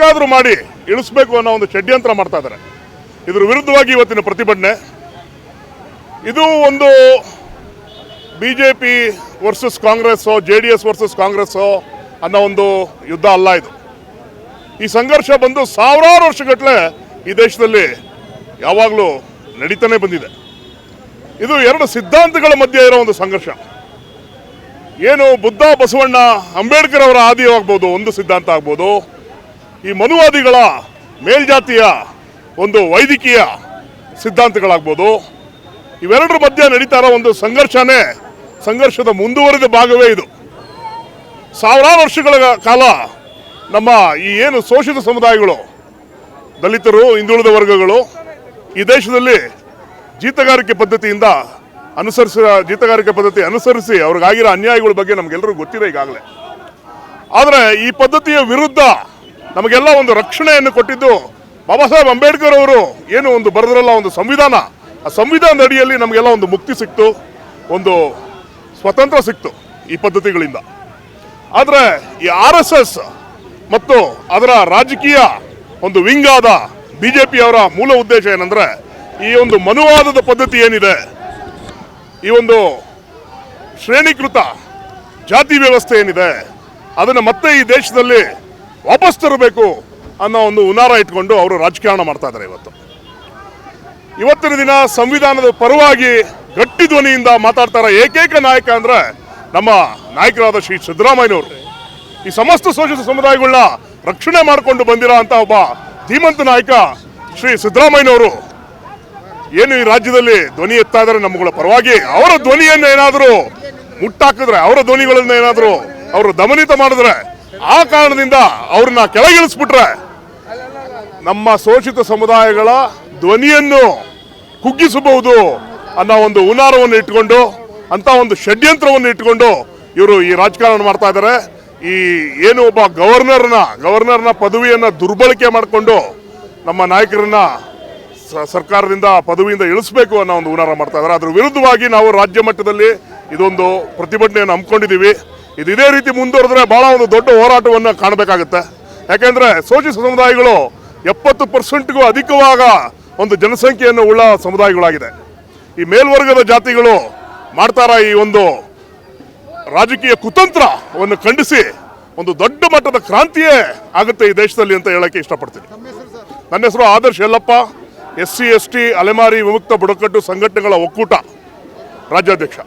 ಹೇಗಾದರೂ ಮಾಡಿ ಇಳಿಸ್ಬೇಕು ಅನ್ನೋ ಒಂದು ಷಡ್ಯಂತ್ರ ಮಾಡ್ತಾ ಇದ್ದಾರೆ. ಇದರ ವಿರುದ್ಧವಾಗಿ ಇವತ್ತಿನ ಪ್ರತಿಭಟನೆ. ಇದು ಒಂದು ಬಿ ಜೆ ಪಿ ವರ್ಸಸ್ ಕಾಂಗ್ರೆಸ್ಸೋ, ಜೆ ಡಿ ಎಸ್ ವರ್ಸಸ್ ಕಾಂಗ್ರೆಸ್ಸೋ ಅನ್ನೋ ಒಂದು ಯುದ್ಧ ಅಲ್ಲ ಇದು. ಈ ಸಂಘರ್ಷ ಬಂದು ಸಾವಿರಾರು ವರ್ಷಗಟ್ಟಲೆ ಈ ದೇಶದಲ್ಲಿ ಯಾವಾಗಲೂ ನಡೀತಾನೆ ಬಂದಿದೆ. ಇದು ಎರಡು ಸಿದ್ಧಾಂತಗಳ ಮಧ್ಯೆ ಇರೋ ಒಂದು ಸಂಘರ್ಷ. ಏನು ಬುದ್ಧ ಬಸವಣ್ಣ ಅಂಬೇಡ್ಕರ್ ಅವರ ಆದಿಯಾಗ್ಬೋದು ಒಂದು ಸಿದ್ಧಾಂತ ಆಗ್ಬೋದು ಈ ಮನುವಾದಿಗಳ ಮೇಲ್ಜಾತಿಯ ಒಂದು ವೈದ್ಯಕೀಯ ಸಿದ್ಧಾಂತಗಳಾಗ್ಬೋದು. ಇವೆರಡರ ಮಧ್ಯೆ ನಡೀತಾ ಇರೋ ಒಂದು ಸಂಘರ್ಷನೇ ಸಂಘರ್ಷದ ಮುಂದುವರೆದ ಭಾಗವೇ ಇದು. ಸಾವಿರಾರು ವರ್ಷಗಳ ಕಾಲ ನಮ್ಮ ಈ ಏನು ಶೋಷಿತ ಸಮುದಾಯಗಳು, ದಲಿತರು, ಹಿಂದುಳಿದ ವರ್ಗಗಳು ಈ ದೇಶದಲ್ಲಿ ಜೀತಗಾರಿಕೆ ಪದ್ಧತಿಯಿಂದ ಅನುಸರಿಸ ಜೀತಗಾರಿಕೆ ಪದ್ಧತಿ ಅನುಸರಿಸಿ ಅವ್ರಿಗಾಗಿರೋ ಅನ್ಯಾಯಗಳ ಬಗ್ಗೆ ನಮಗೆಲ್ಲರೂ ಗೊತ್ತಿದೆ ಈಗಾಗಲೇ. ಆದರೆ ಈ ಪದ್ಧತಿಯ ವಿರುದ್ಧ ನಮಗೆಲ್ಲ ಒಂದು ರಕ್ಷಣೆಯನ್ನು ಕೊಟ್ಟಿದ್ದು ಬಾಬಾ ಸಾಹೇಬ್ ಅಂಬೇಡ್ಕರ್ ಅವರು. ಏನು ಒಂದು ಬರೆದ್ರಲ್ಲ ಒಂದು ಸಂವಿಧಾನ. ಆ ಸಂವಿಧಾನದ ಅಡಿಯಲ್ಲಿ ನಮಗೆಲ್ಲ ಒಂದು ಮುಕ್ತಿ ಸಿಕ್ತು, ಒಂದು ಸ್ವತಂತ್ರ ಸಿಕ್ತು ಈ ಪದ್ಧತಿಗಳಿಂದ. ಆದರೆ ಈ ಆರ್ ಎಸ್ ಎಸ್ ಮತ್ತು ಅದರ ರಾಜಕೀಯ ಒಂದು ವಿಂಗ್ ಆದ ಬಿ ಜೆ ಅವರ ಮೂಲ ಉದ್ದೇಶ ಏನಂದರೆ, ಈ ಒಂದು ಮನುವಾದದ ಪದ್ಧತಿ ಏನಿದೆ, ಈ ಒಂದು ಶ್ರೇಣೀಕೃತ ಜಾತಿ ವ್ಯವಸ್ಥೆ ಏನಿದೆ, ಅದನ್ನು ಮತ್ತೆ ಈ ದೇಶದಲ್ಲಿ ವಾಪಸ್ ತರಬೇಕು ಅನ್ನೋ ಒಂದು ಹುನಾರ ಇಟ್ಕೊಂಡು ಅವರು ರಾಜಕಾರಣ ಮಾಡ್ತಾ ಇದ್ದಾರೆ ಇವತ್ತು. ಇವತ್ತಿನ ದಿನ ಸಂವಿಧಾನದ ಪರವಾಗಿ ಗಟ್ಟಿ ಧ್ವನಿಯಿಂದ ಮಾತಾಡ್ತಾರ ಏಕೈಕ ನಾಯಕ ಅಂದ್ರೆ ನಮ್ಮ ನಾಯಕರಾದ ಶ್ರೀ ಸಿದ್ದರಾಮಯ್ಯನವರು. ಈ ಸಮಸ್ತ ಶೋಷಿತ ಸಮುದಾಯಗಳನ್ನ ರಕ್ಷಣೆ ಮಾಡಿಕೊಂಡು ಬಂದಿರೋ ಅಂತ ಒಬ್ಬ ಧೀಮಂತ ನಾಯಕ ಶ್ರೀ ಸಿದ್ದರಾಮಯ್ಯನವರು. ಏನು ಈ ರಾಜ್ಯದಲ್ಲಿ ಧ್ವನಿ ಎತ್ತಾ ಇದ್ದಾರೆ ನಮ್ಮಗಳ ಪರವಾಗಿ? ಅವರ ಧ್ವನಿಯನ್ನು ಏನಾದರೂ ಮುಟ್ಟಾಕಿದ್ರೆ, ಅವರ ಧ್ವನಿಗಳನ್ನ ಏನಾದರೂ ಅವರು ದಮನಿತ ಮಾಡಿದ್ರೆ ಆ ಕಾರಣದಿಂದ ಅವ್ರನ್ನ ಕೆಳಗಿಳಿಸ್ಬಿಟ್ರೆ ನಮ್ಮ ಶೋಷಿತ ಸಮುದಾಯಗಳ ಧ್ವನಿಯನ್ನು ಕುಗ್ಗಿಸಬಹುದು ಅನ್ನೋ ಒಂದು ಹುನಾರವನ್ನು ಇಟ್ಕೊಂಡು ಅಂತ ಒಂದು ಷಡ್ಯಂತ್ರವನ್ನು ಇಟ್ಕೊಂಡು ಇವರು ಈ ರಾಜಕಾರಣ ಮಾಡ್ತಾ ಇದ್ದಾರೆ. ಈ ಏನು ಒಬ್ಬ ಗವರ್ನರ್ನ ಗವರ್ನರ್ನ ಪದವಿಯನ್ನ ದುರ್ಬಳಕೆ ಮಾಡಿಕೊಂಡು ನಮ್ಮ ನಾಯಕರನ್ನ ಸರ್ಕಾರದಿಂದ ಪದವಿಯಿಂದ ಇಳಿಸಬೇಕು ಅನ್ನೋ ಒಂದು ಹುನಾರ ಮಾಡ್ತಾ ಇದ್ದಾರೆ. ಅದ್ರ ವಿರುದ್ಧವಾಗಿ ನಾವು ರಾಜ್ಯ ಮಟ್ಟದಲ್ಲಿ ಇದೊಂದು ಪ್ರತಿಭಟನೆಯನ್ನು ಹಮ್ಮಿಕೊಂಡಿದ್ದೀವಿ. ಇದು ಇದೇ ರೀತಿ ಮುಂದುವರೆದ್ರೆ ಬಹಳ ಒಂದು ದೊಡ್ಡ ಹೋರಾಟವನ್ನು ಕಾಣಬೇಕಾಗುತ್ತೆ. ಯಾಕೆಂದರೆ ಶೋಷಿತ ಸಮುದಾಯಗಳು ಎಪ್ಪತ್ತು ಪರ್ಸೆಂಟ್ಗೂ ಅಧಿಕವಾಗ ಒಂದು ಜನಸಂಖ್ಯೆಯನ್ನು ಉಳ್ಳ ಸಮುದಾಯಗಳಾಗಿದೆ. ಈ ಮೇಲ್ವರ್ಗದ ಜಾತಿಗಳು ಮಾಡ್ತಾರ ಈ ಒಂದು ರಾಜಕೀಯ ಕುತಂತ್ರವನ್ನು ಖಂಡಿಸಿ ಒಂದು ದೊಡ್ಡ ಮಟ್ಟದ ಕ್ರಾಂತಿಯೇ ಆಗುತ್ತೆ ಈ ದೇಶದಲ್ಲಿ ಅಂತ ಹೇಳಕ್ಕೆ ಇಷ್ಟಪಡ್ತೀನಿ. ನನ್ನ ಹೆಸರು Adarsh Yellappa S C S T ಅಲೆಮಾರಿ ವಿಮುಕ್ತ ಬುಡಕಟ್ಟು ಸಂಘಟನೆಗಳ ಒಕ್ಕೂಟ ರಾಜ್ಯಾಧ್ಯಕ್ಷ.